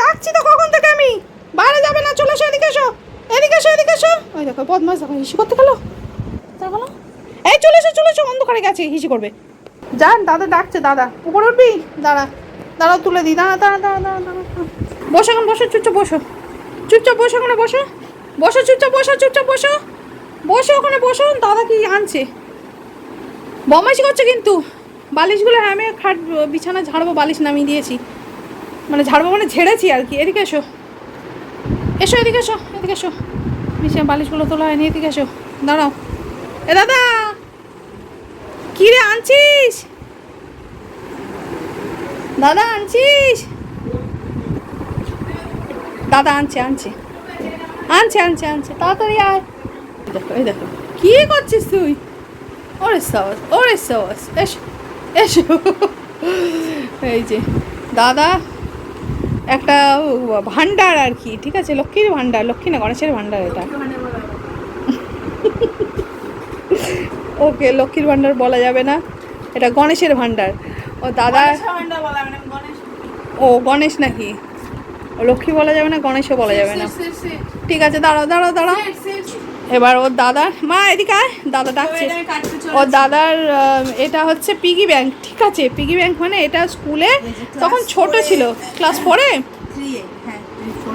ডাকছি তো কখন থেকে আমি? বাইরে যাবে না চলে এসো এদিকে এসো। এদিকে এসো এদিকে এসো। ওই দেখো বদমাস দেখো হিসি করতে গেলো। দেখো এই চলে এসো চলে এসো অন্ধকারে গেছে হিসি করবে। যান দাদা ডাকছে দাদা। উপরে উঠবি? দাঁড়া। দাঁড়াও তুলে দিই। দাঁড়া দাঁড়া দাঁড়া দাঁড়া দাঁড়া। বসো এখন বসো চুপচাপ বসো। চুপচাপ বসো ওখানে বসো। বসো চুপচাপ বসো চুপচাপ বসো। বসো ওখানে বসো। দাদা কি আনছে? বমাইশি করছে কিন্তু। বালিশগুলো হ্যাঁ আমি খাট বিছানা ঝাড়বো বালিশ নামিয়ে দিয়েছি। মানে ঝাড়বো মানে ঝেড়েছি আর কি। এদিকে এসো। এসো এদিকে এসো এদিকে এসো। বিছানা বালিশগুলো তোলা হয়নি এদিকে এসো। দাঁড়াও। এ দাদা! কি রে আনছিস? দাদা আনছিস? দাদা আনছে আনছে। আনছে আনছে আনছে। তাড়াতাড়ি আয়। দেখো এই দেখো। কি করছিস তুই? ওরে সাবাস ওরে সাবাস। এসো এসো। এই যে দাদা। একটা ভান্ডার আর কি ঠিক আছে? লক্ষ্মীর ভান্ডার লক্ষ্মী না গণেশের ভান্ডার এটা। ওকে লক্ষ্মীর ভান্ডার বলা যাবে না। এটা গণেশের ভান্ডার ও দাদা ও গণেশ নাকি? ও লক্ষ্মী বলা যাবে না গণেশও বলা যাবে না। ঠিক আছে দাঁড়াও দাঁড়াও দাঁড়াও। এবার ওর দাদার মা এদিকে আয় দাদা ডাকছে। ওর দাদার এটা হচ্ছে পিগি ব্যাংক ঠিক আছে? পিগি ব্যাংক মানে এটা স্কুলে তখন ছোট ছিল। ক্লাস ফোরে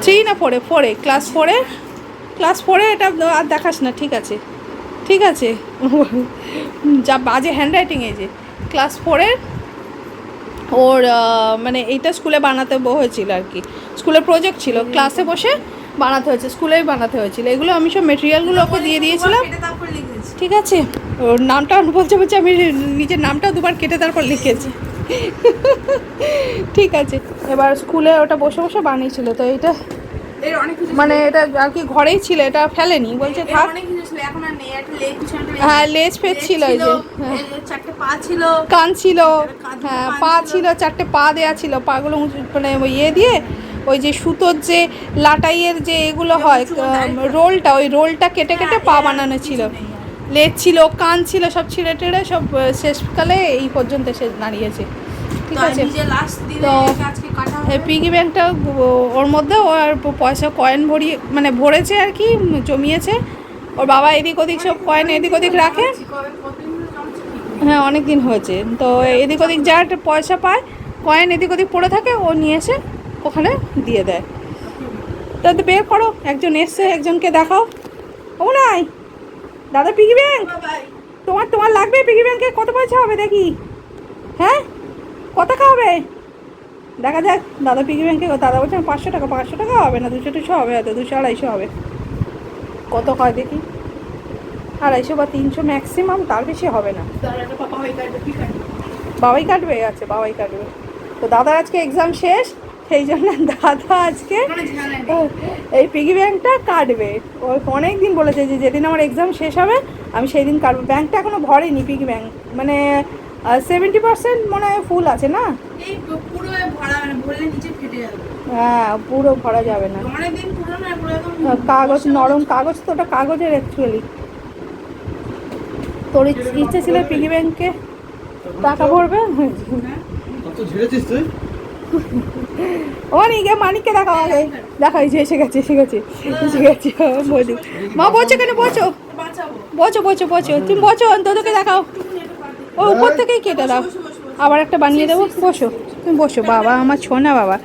থ্রি না ফোরে ফোরে ক্লাস ফোরে ক্লাস ফোরে এটা আর দেখাস না ঠিক আছে? ঠিক আছে? যা বাজে হ্যান্ড রাইটিং এই যে। ক্লাস ফোরের ওর মানে এইটা স্কুলে বানাতে হয়েছিল আর কি। স্কুলের প্রজেক্ট ছিল। ক্লাসে বসে বানাতে হয়েছে স্কুলেই বানাতে হয়েছিল। এগুলো আমি সব মেটেরিয়ালগুলো ওকে দিয়ে দিয়েছিলাম। ঠিক আছে? ওর নামটা বলছে বলছে আমি নিজের নামটা দুবার কেটে তারপর লিখেছি। ঠিক আছে এবার স্কুলে ওটা বসে বসে বানিয়েছিল তো কিছু মানে এটা আর কি ঘরেই ছিল এটা ফেলেনি। বলছে থাক। হ্যাঁ লেজ ফেজ ছিল এই যে হ্যাঁ। চারটে পা ছিল। কান ছিল হ্যাঁ পা ছিল। চারটে পা দেয়া ছিল পাগুলো মানে ইয়ে দিয়ে ওই যে সুতোর যে লাটাইয়ের যে এগুলো হয় করে। রোলটা ওই রোলটা কেটে কেটে হ্যাঁ, পা বানানো ছিল। লেজ ছিল কান ছিল সব ছিঁড়ে টেড়ে সব শেষকালে এই পর্যন্ত এসে দাঁড়িয়েছে। ঠিক আছে? তো- কাটা পিগি ব্যাংকটা ওর মধ্যে ও আর পয়সা কয়েন ভরিয়ে মানে ভরেছে আর কি জমিয়েছে। ওর বাবা এদিক ওদিক সব কয়েন এদিক ওদিক রাখে? হ্যাঁ অনেক দিন হয়েছে। তো এদিক ওদিক যা একটা পয়সা পায় কয়েন এদিক ওদিক পড়ে থাকে ও নিয়ে এসে ওখানে দিয়ে দেয়। তো বের করো, একজন এসছে, একজনকে দেখাও। ও নাই। দাদা পিগি ব্যাংক তোমার তোমার লাগবে পিগি ব্যাংকে কত পয়সা হবে দেখি? হ্যাঁ? কত হবে দেখা যাক, দাদা পিগি ব্যাংকে দাদা বলছে পাঁচশো টাকা পাঁচশো টাকা হবে না, দুশো টুশো হবে, হয়তো দুশো আড়াইশো হবে। কত হয় দেখি? আড়াইশো বা তিনশো ম্যাক্সিমাম তার বেশি হবে না? বাবাই কাটবে আছে বাবাই কাটবে তো দাদার আজকে এক্সাম শেষ। সেই জন্য দাদা আজকে এই পিগি ব্যাংকটা কাটবে। ও অনেক দিন বলেছে যে যেদিন আমার এক্সাম শেষ হবে আমি সেই দিন কাটবো। ব্যাংকটা এখনও ভরেনি পিগি ব্যাংক মানে সেভেন্টি পার্সেন্ট মনে হয় ফুল আছে না? এই পুরো ভরা মানে ভরলে নিচে ফেটে যাবে। হ্যাঁ পুরো ভরা যাবে না। কাগজ নরম কাগজ তো ওটা কাগজের অ্যাকচুয়ালি তোর ইচ- ইচ্ছে ছিল পিগি ব্যাংকে টাকা ভরবে? ঝেড়েছিস তুই? অনেকে মানিককে দেখা আগে দেখা যে এসে গেছে এসে গেছে এসে গেছে। বলি মা, বলছো কেন? বলছো? বলছো বলছো বলছো। তুমি বলছো, অন্ততকে দেখাও। ও, উপর থেকেই কেটে দাও। আবার একটা বানিয়ে দেবো। বসো। তুমি বসো। বাবা, আমার ছো না বাবা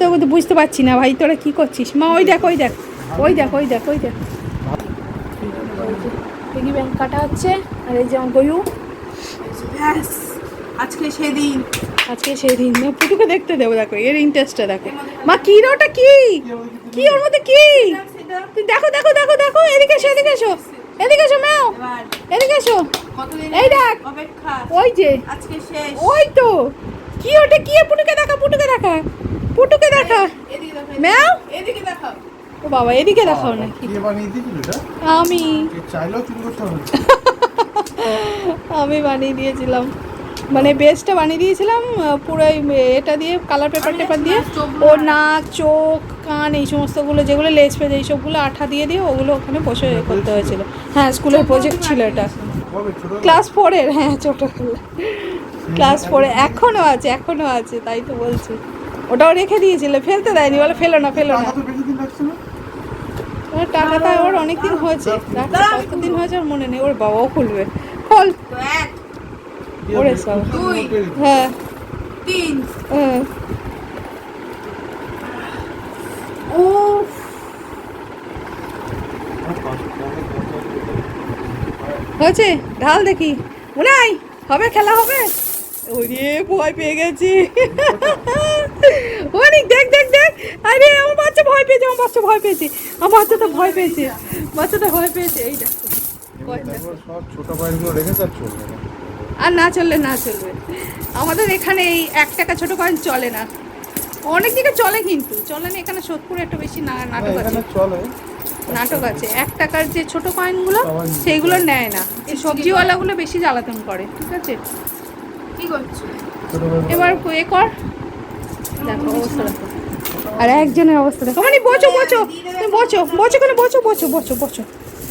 তো বুঝতে পারছি না। ভাই, তোরা কি করছিস? মা, ওই দেখ ওই দেখ ওই দেখ ওই দেখ ওই দেখ। পিগি ব্যাংক কাটা হচ্ছে। আর এই যে গয়ু আজকে সেদিন আজকে সেই দিন। না পুটুকে দেখতে দেবো দেখো এর ইন্টারেস্টটা দেখো। মা কি ওটা কি? কি ওর মধ্যে কি? দেখো দেখো দেখো দেখো এদিকে এসো এদিকে এসো এদিকে এসো ম্যাও এদিকে এসো। এই দেখ। ওই যে আজকে শেষ ওই তো। কি ওটা কি পুটুকে দেখা পুটুকে দেখা পুটুকে দেখা। এদিকে দেখো ম্যাও এদিকে দেখাও ও বাবা এদিকে দেখাও এটা? আমি। আমি বানিয়ে দিয়েছিলাম। মানে বেসটা বানিয়ে দিয়েছিলাম পুরো এই এটা দিয়ে কালার পেপার টেপার দিয়ে ও নাক চোখ কান এই সমস্তগুলো যেগুলো লেজ ফেজ এই সবগুলো আঠা দিয়ে দিয়ে ওগুলো ওখানে বসে করতে হয়েছিল। হ্যাঁ স্কুলের প্রজেক্ট ছিল এটা। ক্লাস ফোরের হ্যাঁ ছোটোবেলা। ক্লাস ফোরে এখনও আছে এখনও আছে তাই তো বলছি। ওটাও রেখে দিয়েছিলে ফেলতে দেয়নি বলে ফেলো না ফেলো না। দিন ওর টাকাটা ওর অনেক দিন হয়েছে কতদিন হয়েছে ওর মনে নেই ওর বাবাও খুলবে। খোল। ওরে? সব। দুই। হ্যাঁ তিন হ্যাঁ। ও হবে? হয়েছে ঢাল দেখি উনাই হবে খেলা হবে ওরে ভয় পেয়ে গেছি অনেক দেখ দেখ দেখ আরে আমার বাচ্চা ভয় পেয়েছে আমার বাচ্চা ভয় পেয়েছে আমার বাচ্চাটা ভয় পেয়েছে বাচ্চাটা ভয় পেয়েছে এই দেখো। ছোট রেখে তার চলবে না আর না চললে না চলবে। আমাদের এখানে এই এক টাকা ছোটো কয়েন চলে না। অনেক দিকে চলে কিন্তু চলে না এখানে সোদপুরে একটু বেশি না নাটক আছে। চলে। নাটক আছে। এক টাকার যে ছোট কয়েনগুলো সেইগুলো নেয় না। এই সবজিওয়ালাগুলো বেশি জ্বালাতন করে ঠিক আছে? কি করছ? এবার এ কর? দেখো অবস্থা আর একজনের অবস্থা দেখো। মানে বোঝো বোঝো তুমি বোঝো বোঝো কেন? বোঝো বোঝো বোঝো বোঝো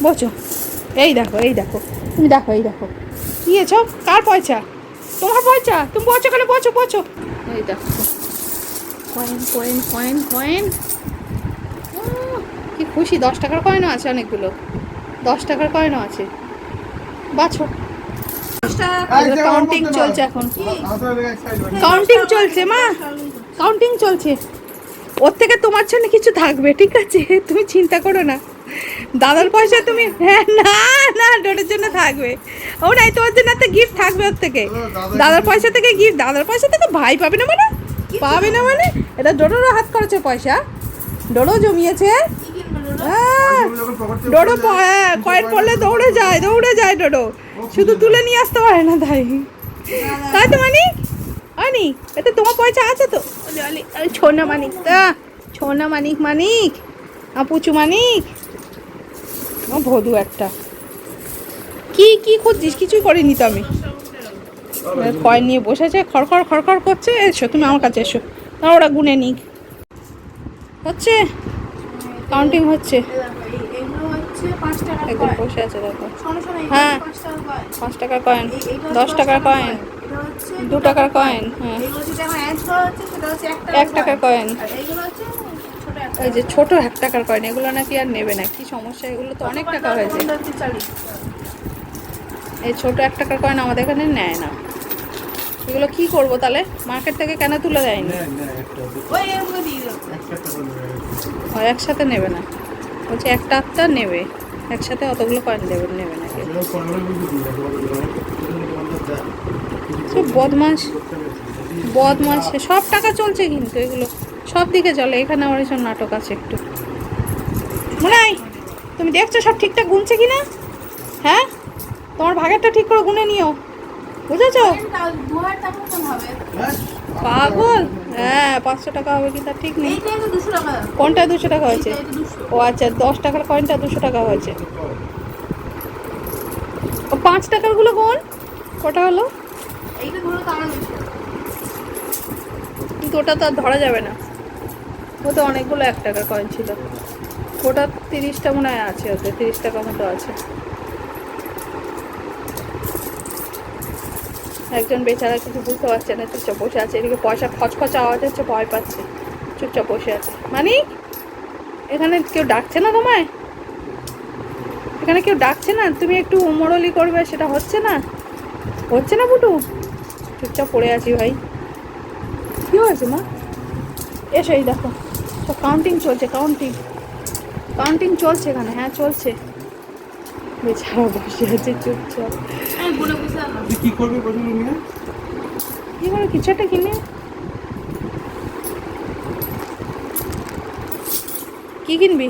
বোঝো। এই দেখো এই দেখো। তুমি দেখো এই দেখো। এছো কার পয়সা? তোমার পয়সা? তুমি বোঝো কেন? বোঝো বোঝো এই দেখো। কয়েন কয়েন কয়েন কয়েন কি খুশি। দশ টাকার কয়েনও আছে অনেকগুলো। দশ টাকার কয়েনও আছে। বাছো কাউন্টিং চলছে এখন। কাউন্টিং চলছে মা। কাউন্টিং চলছে। ওর থেকে তোমার জন্য কিছু থাকবে ঠিক আছে? তুমি চিন্তা করো না। দাদার পয়সা তুমি হ্যাঁ না না ডোরের জন্য থাকবে। ও নাই তোমার জন্য একটা গিফট থাকবে ওর থেকে। দাদার পয়সা থেকে গিফট দাদার পয়সা থেকে ভাই পাবে না মানে? পাবে না মানে? এটা ডোডোরও হাত খরচে পয়সা। ডোডো জমিয়েছে। ডোডো? হ্যাঁ ডোডো কয়েন পড়লে দৌড়ে যায় দৌড়ে যায় ডোডো। শুধু তুলে নিয়ে আসতে পারে না তাই। তাই তো মানিক আনি এটা তোমার পয়সা আছে তো? ছোনা মানিক। তা ছোনা মানিক মানিক। আপুচু মানিক। ভদু একটা। কি কি খুঁজছিস? কিছুই করিনি তো আমি। কয়েন নিয়ে বসেছে খড়খড় খড়খড় করছে এসো তুমি আমার কাছে এসো। না ওরা গুনে নিক। হচ্ছে? কাউন্টিং হচ্ছে। একদম বসে আছে দেখো। হ্যাঁ। পাঁচ টাকার কয়েন। দশ টাকার কয়েন দু টাকার কয়েন হ্যাঁ। এক টাকার কয়েন আর এইগুলো হচ্ছে ছোট এক ওই যে ছোট এক টাকার কয়েন এগুলো নাকি আর নেবে না। কি সমস্যা? এগুলো তো অনেক টাকা হয়েছে। এই ছোট এক টাকার কয়েন আমাদের এখানে নেয় না। এগুলো কি করব তাহলে? মার্কেট থেকে কেন তুলে দেয়নি দিয়ে। ও একসাথে নেবে না। বলছে একটা একটা নেবে। একসাথে অতগুলো কয়েন দেবে নেবে না সব বদমাস বদমাস সব টাকা চলছে কিন্তু এগুলো। সব দিকে চলে এখানে আমার সব নাটক আছে একটু। মনে হয় তুমি দেখছ সব ঠিকঠাক গুনছে কি না হ্যাঁ? তোমার ভাগেরটা ঠিক করে গুনে নিও। বুঝেছ। পাগল? হ্যাঁ পাঁচশো টাকা হবে কি তার ঠিক নেই। কোনটা দুশো টাকা হয়েছে? ও আচ্ছা দশ টাকার কয়েনটা দুশো টাকা হয়েছে। ও পাঁচ টাকারগুলো কোন কটা হলো? কিন্তু ওটা তো আর ধরা যাবে না। ও তো অনেকগুলো এক টাকা কয়েন ছিল। ওটা তিরিশটা মনে হয় আছে ওতে, তিরিশ টাকা মতো আছে। একজন বেচারা কিছু বুঝতে পারছে না, চুপচাপ বসে আছে, এদিকে পয়সা খচখচ আওয়াজ হচ্ছে, ভয় পাচ্ছে, চুপচাপ বসে আছে। মানে এখানে কেউ ডাকছে না তোমায়? এখানে কেউ ডাকছে না? তুমি একটু মোড়লি করবে, সেটা হচ্ছে না? হচ্ছে না বুটু? চুপচাপ পড়ে আছি ভাই। কি হয়েছে মা? এসো দেখো। সব কাউন্টিং চলছে কাউন্টিং কাউন্টিং চলছে এখানে হ্যাঁ চলছে। বেচারা বসে আছে চুপচাপ। কি করবি কিছু একটা কিনে। কি কিনবি?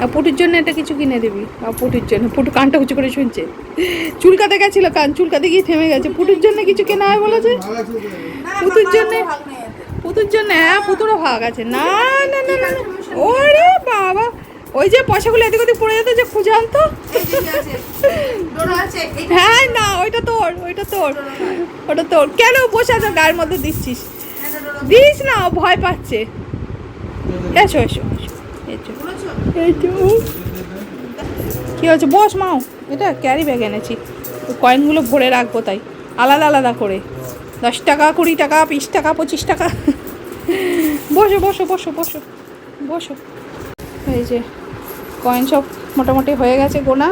আর পুটুর জন্য একটা কিছু কিনে দিবি। পুটুর জন্য পুটু কানটা উঁচু করে শুনছে। চুল কাটা গেছিল কান চুলকাতে গিয়ে থেমে গেছে। পুটুর জন্য কিছু কেনা হয় বলেছে? আমার জন্যে-। পুতুর জন্য হ্যাঁ পুতুরও ভাগ আছে। না না না না। ওরে বাবা। ওই যে পয়সাগুলো এদিক ওদিক পড়ে যেত যে খুঁজে আনতো হ্যাঁ না, ওইটা তোর ওইটা তোর, ওটা তোর। কেন বসে আছে? গায়ের মধ্যে দিচ্ছিস। দিস না ভয় পাচ্ছে। এসো এসো। কি হচ্ছে বস, মাও। এটা ক্যারি ব্যাগ এনেছি। কয়েনগুলো ভরে রাখব তাই। আলাদা আলাদা করে। দশ টাকা কুড়ি টাকা বিশ টাকা পঁচিশ টাকা। বসো বসো বসো বসো বসো। এই যে কয়েন সব মোটামুটি হয়ে গেছে গোনা।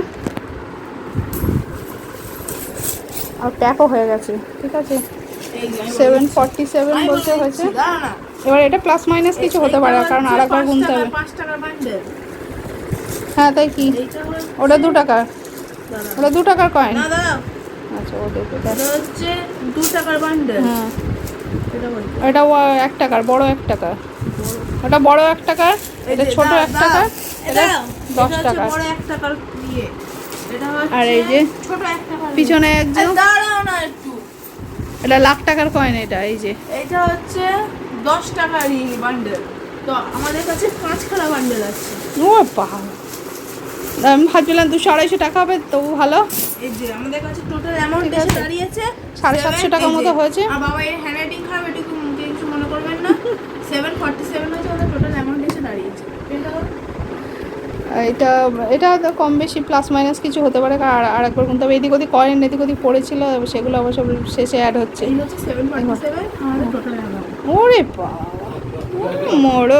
আর প্যাকও হয়ে গেছে ঠিক আছে? Seven forty seven. বলতে হয়েছে। এবার এটা প্লাস মাইনাস কিছু হতে পারে কারণ আর একবার গুনতে হবে। হ্যাঁ তাই কি? ওটা দু টাকার। ওটা দু টাকার কয়েন না ও দেখো এটা হচ্ছে দু টাকার বান্ডেল হ্যাঁ। এটা এক টাকার বড় এক টাকার। ওটা বড় এক টাকার এটা ছোট এক টাকার এটা দশ টাকার। বড় এক টাকার ইয়ে। আর এই যে পিছনে ইয়ে। একজন। দাঁড়াও না একটু। এটা লাখ টাকার কয়েন এটা এই যে। এটা হচ্ছে দশ টাকার বান্ডেল তো আমাদের কাছে পাঁচ খানা বান্ডেল আছে। ও বাবা। ভাবছিলাম দুশো আড়াইশো টাকা হবে তবু ভালো। এই যে আমাদের কাছে টোটাল অ্যামাউন্ট এসে দাঁড়িয়েছে সাড়ে সাতশো টাকা মতো হয়েছে। আর বাবা এর হ্যান্ড রাইটিং খারাপ এটা কিছু মনে করবেন না। সেভেন ফর্টি সেভেন হচ্ছে আমাদের টোটাল অ্যামাউন্ট এসে দাঁড়িয়েছে। এটা এটা এটা তো কম বেশি প্লাস মাইনাস কিছু হতে পারে আর আর একবার গুনতে হবে। এদিক ওদিক কয়েন এদিক ওদিক পড়েছিল সেগুলো অবশ্য শেষে অ্যাড হচ্ছে। এই হচ্ছে সেভেন ফর্টি সেভেন আমাদের টোটাল অ্যামাউন্ট ওরে বাবা মোড়ল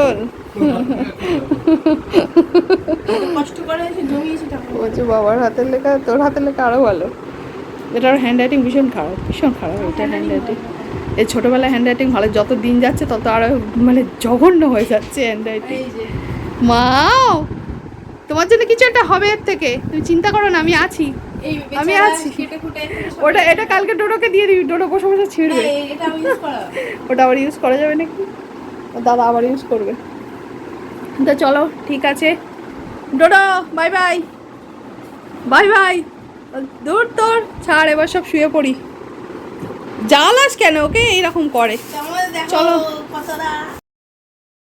কষ্ট করে এসে জমিয়েছি টাকা বলছে বাবার হাতের লেখা তোর হাতের লেখা আরও ভালো। এটার হ্যান্ড রাইটিং ভীষণ খারাপ ভীষণ খারাপ এটা হ্যান্ড রাইটিং এই ছোটোবেলায় হ্যান্ড রাইটিং ভালো যত দিন যাচ্ছে তত আরও মানে জঘন্য হয়ে যাচ্ছে হ্যান্ড রাইটিং মাও তোমার জন্য কিছু একটা হবে এর থেকে। তুমি চিন্তা করো না আমি আছি। আমি আছি। ওটা এটা কালকে ডোডোকে দিয়ে দিবি ডোডো বসে বসে ছিঁড়বে। ওটা আবার ইউজ করা যাবে নাকি? দাদা আবার ইউজ করবে। তো চলো ঠিক আছে। Dodo bye bye bye bye. দূর তোর ছাড় এবার সব শুয়ে পড়ি। জ্বালাস কেন ওকে? এইরকম করে। চলো।